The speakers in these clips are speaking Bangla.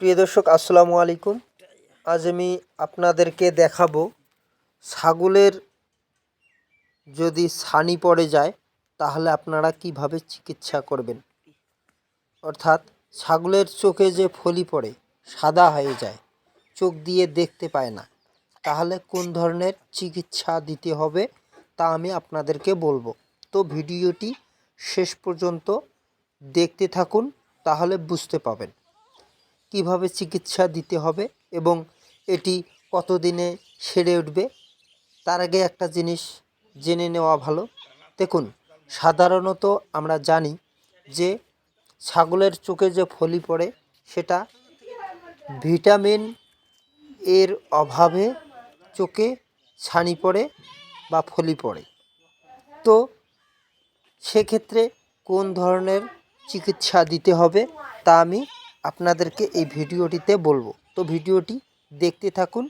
প্রিয় দর্শক, আসসালামু আলাইকুম। আজ আমি আপনাদেরকে দেখাবো ছাগলের যদি ছানি পড়ে যায়, তাহলে আপনারা কীভাবে চিকিৎসা করবেন? অর্থাৎ ছাগলের চোখে যে ফলি পড়ে, সাদা হয়ে যায়, চোখ দিয়ে দেখতে পায় না, তাহলে কোন ধরনের চিকিৎসা দিতে হবে, তা আমি আপনাদেরকে বলব। তো ভিডিওটি শেষ পর্যন্ত দেখতে থাকুন, তাহলে বুঝতে পাবেন। কীভাবে চিকিৎসা দিতে হবে এবং এটি কতদিনে সেরে উঠবে? তার আগে একটা জিনিস জেনে নেওয়া ভালো। দেখুন, সাধারণত আমরা জানি যে ছাগলের চোখে যে ফলি পড়ে, সেটা ভিটামিন এর অভাবে চোখে ছানি পড়ে বা ফলি পড়ে। তো সেক্ষেত্রে কোন ধরনের চিকিৎসা দিতে হবে তা আমি আপনাদেরকে এই ভিডিওটিতে বলব। তো ভিডিওটি দেখতে থাকুন।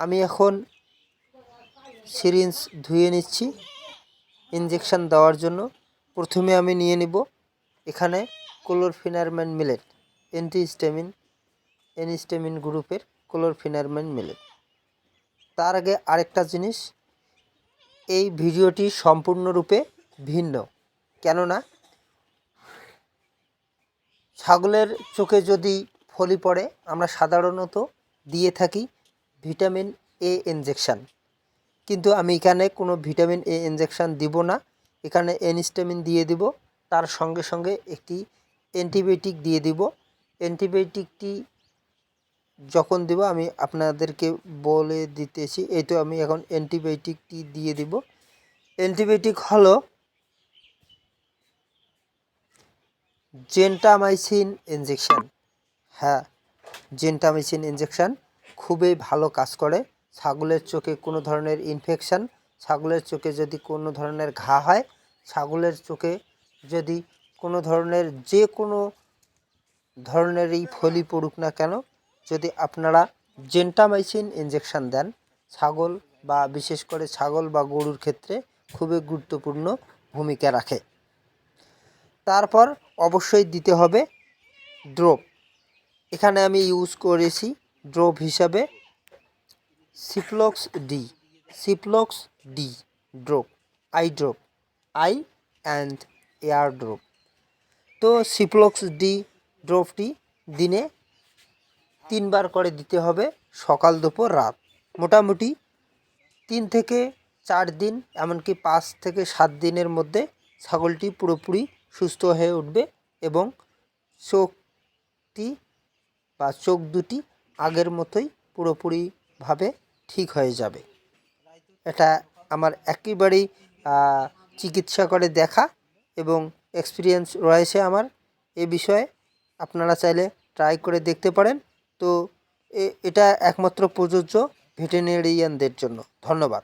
আমি এখন সিরিঞ্জ ধুয়ে নিচ্ছি ইঞ্জেকশন দেওয়ার জন্য। প্রথমে আমি নিয়ে নিব এখানে ক্লোরফিনারম্যান মিলেট অ্যান্টিস্টেমিন এনস্টেমিন গ্রুপের ক্লোরফিনারম্যান মিলেট তার আগে আরেকটা জিনিস, এই ভিডিওটি সম্পূর্ণরূপে ভিন্ন, কেননা ছাগলের চোখে যদি ফলি পড়ে, আমরা সাধারণত দিয়ে থাকি ভিটামিন এ ইনজেকশান। কিন্তু আমি এখানে কোনো ভিটামিন এ ইনজেকশান দিব না। এখানে এনিস্টামিন দিয়ে দিব। তার সঙ্গে সঙ্গে একটি অ্যান্টিবায়োটিক দিয়ে দিব। অ্যান্টিবায়োটিকটি যখন দিব, আমি আপনাদেরকে বলে দিতেছি, এই তো আমি এখন অ্যান্টিবায়োটিকটি দিয়ে দিব। অ্যান্টিবায়োটিক হলো জেন্টামাইসিন ইনজেকশন হ্যাঁ জেন্টামাইসিন ইনজেকশন খুবই ভালো কাজ করে। ছাগলের চোখে কোনো ধরনের ইনফেকশান ছাগলের চোখে যদি কোনো ধরনের ঘা হয়, ছাগলের চোখে যদি কোনো ধরনের যে কোনো ধরনের এই ফলি পড়ুক না কেন, যদি আপনারা জেন্টামাইসিন ইনজেকশন দেন, ছাগল বা বিশেষ করে ছাগল বা গরুর ক্ষেত্রে খুবই গুরুত্বপূর্ণ ভূমিকা রাখে। তারপর অবশ্যই দিতে হবে ড্রপ এখানে আমি ইউজ করেছি ড্রপ হিসাবে Ciplox D Ciplox D drop eye drop eye and ear drop তো সিপ্লক্স ডি ড্রপটি দিনে তিনবার করে দিতে হবে সকাল, দুপুর, রাত। মোটামুটি তিন থেকে চার দিন, এমনকি পাঁচ থেকে সাত দিনের মধ্যে ছাগলটি পুরোপুরি সুস্থ হয়ে উঠবে এবং চোখটি বা চোখ দুটি আগের মতোই পুরোপুরিভাবে ঠিক হয়ে যাবে। এটা আমার একেবারেই চিকিৎসা করে দেখা এবং এক্সপিরিয়েন্স রয়েছে আমার। এ বিষয়ে আপনারা চাইলে ট্রাই করে দেখতে পারেন। তো এটা একমাত্র প্রযোজ্য ভেটেরিনারিয়ানদের জন্য। ধন্যবাদ।